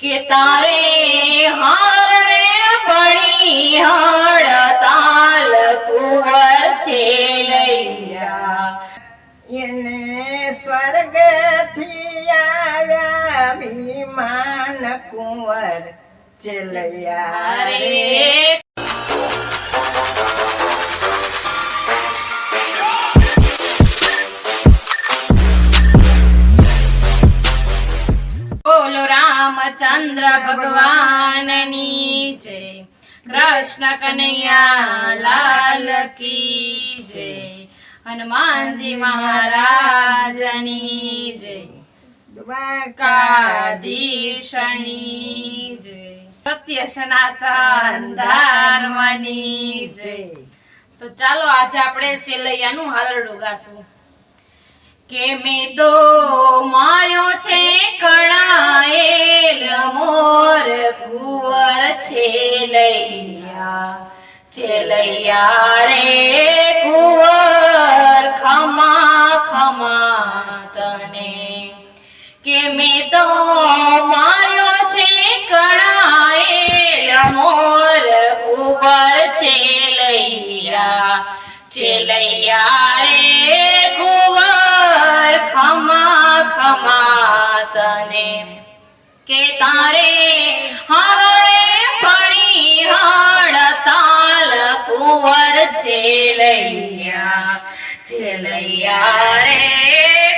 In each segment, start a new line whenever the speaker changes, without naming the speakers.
કે તારે હારણે પડી હડતાલ કુંવર છે લૈયા.
એને સ્વર્ગથી આવ્યા વિમાન કુંવર ચલૈયા રે.
રામચંદ્ર ભગવાનની જય કૃષ્ણ કનૈયા લાલ કી જય. હનુમાનજી મહારાજની જય. સનાતન ધર્મની જય. તો ચાલો આજે આપણે ચેલૈયાનું હાલરડું ગાશું. કે મેં તો માયો છે કણાયેલ મોર, કુંવર છે લૈયા ચેલૈયા રે કુંવર, ખમા ખમા તને. કે મેં તો માયો છે કણાયેલ મોર, કુંવર છે લૈયા ચેલૈયા રે ખમા ખમા તને કે તારે હારે પાણી હડતાલ કુંવર છે લૈયા છે લૈયા રે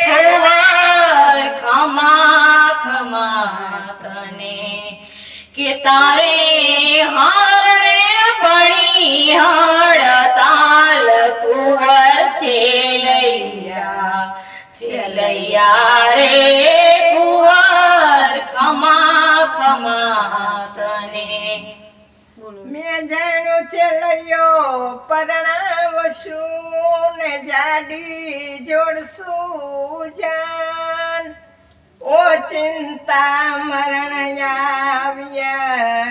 કુંવર ખમા ખમા તને કે તારે હારણે પડી હડતાલ લૈયા રે કુંવર ખમા ખમા તને
મેં જાણ્યું ચલૈયો પરણાવશું ને જાડી જોડશું જાન. ઓ ચિંતા મરણ આવ્યા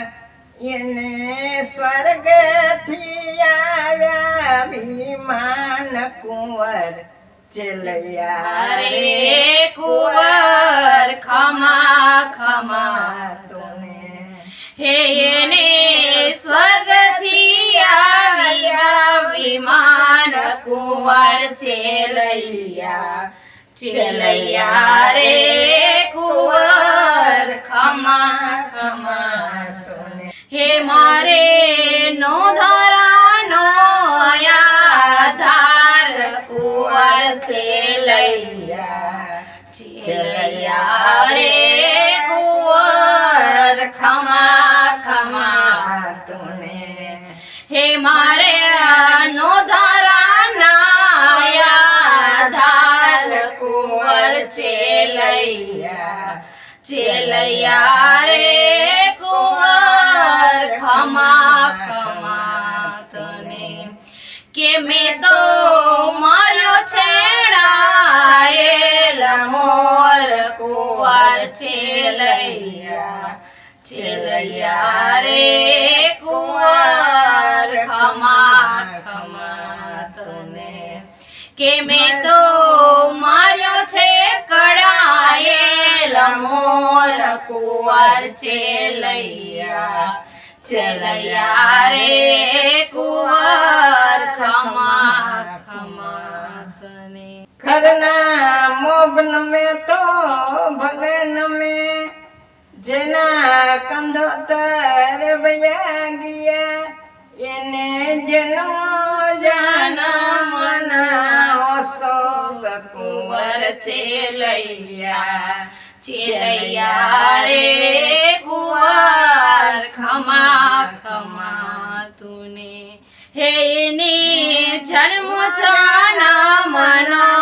એને સ્વર્ગથી આવ્યા ભીમાન કુંવર. ચલૈયા રે
કુંવર ખમા ખમા
તને.
હે એને સ્વર્ગથી વિમાન કુંવર ચેલૈયા ચેલૈયા રે કુંવર છે લૈયા છે લૈયા રે કુંવર, ખમા ખમા હે મારે નો ધારાના આધાર કુંવર છેલૈયા રે કુંવર ખમા ખમા કે મેં તો માર્યો છેડાયેલ મોર કુવાર છેલૈયા છેલૈયા રે કુવાર, ખમા ખમા તને. કે મેં તો માર્યો છે કડાયેલ મોર કુવાર છેલૈયા છેલૈયા રે કુંવર.
મોબન નમે તો ભલે નમે. જેના કંધોતર વયા ગયા, એને જન્મ મના શોક
કુંવર છે લૈયા. ચેલૈયા રે કુંવર, ખમા ખમા તુને. હે એને જન્મ જન્મનો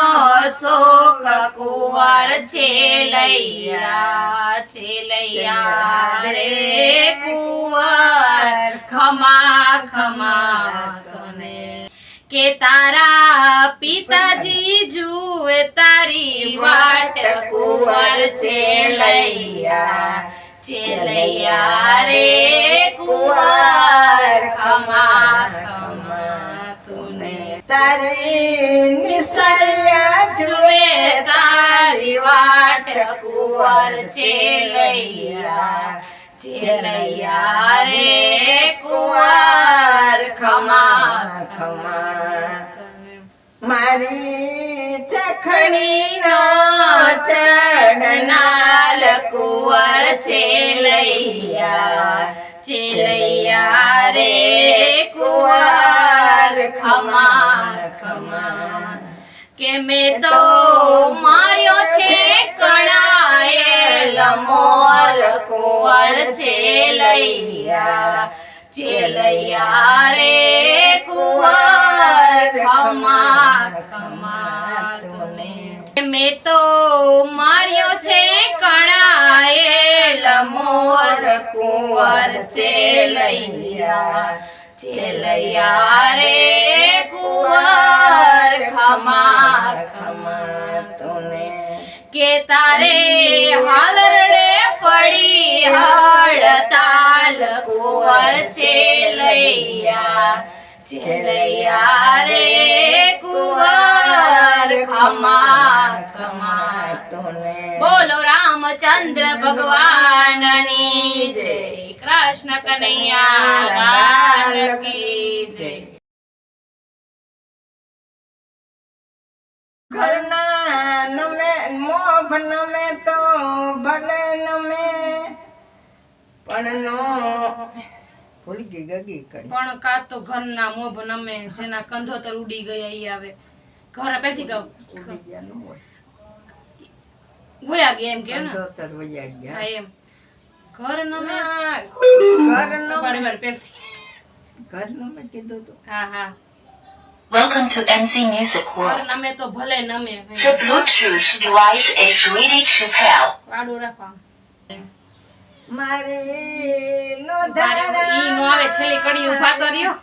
શોક કુંવર છે લૈયા છે લૈયા રે કુંવર. ખમા ખમા તને. કે તારા પિતાજી જુએ તારી વાટ કુંવર છે લૈયા છે લૈયા રે કુંવર. ખમા ખમા
તારી નિસરિયા
જુએ તારી વાટ કુંવર છે લૈયા ચેલૈયા રે કુંવર, ખમા
ખમા. મારી ચખણીનો
ખણીનો ચડનાર કુંવર ચેલૈયા ચેલૈયા રે કુંવર ખમા ખમા કે મેં તો માર્યો છે કણાએ લમોર કુંવર ચેલૈયા ચેલૈયા રે કુંવર ખમા ખમા મેં તો માર્યો છે કણાયેલ મોર કુંવર ચેલૈયા ચેલૈયા રે કુંવર, ખમા ખમા
તુને.
કે તારે હાલરડે પડી હડતાલ કુંવર ચેલૈયા ચેલૈયા રે કુંવર, ખમા ખમા બોલો રામચંદ્ર ભગવાનની જય. કૃષ્ણ કનૈયા જય.
ઘરના નમે મોભ નમે તો ભલે નમે. પણ નો ભૂલી ગઈ ગગી કરી
પણ કા તો ઘરના મોભ નમે જેના કંધો તર ઉડી ગયા ઈ આવે. ઘર પેથી કહું
ઉડી ગયા નો હોય.
વયા ગયા એમ કે ને?
અંધોતર વયા ગયા.
હા એમ. ઘર નમે
ઘર નમે
બરાબર પહેથી
ઘર નમે કીધું તું.
હા હા.
Welcome to MC Music World.
નમે તો ભલે નમે
The Bluetooth device is ready to pair.
વાડું રાખવા
મારી નો
ઈ નો આવે છેલ્લી કડી ઊભા કર્યો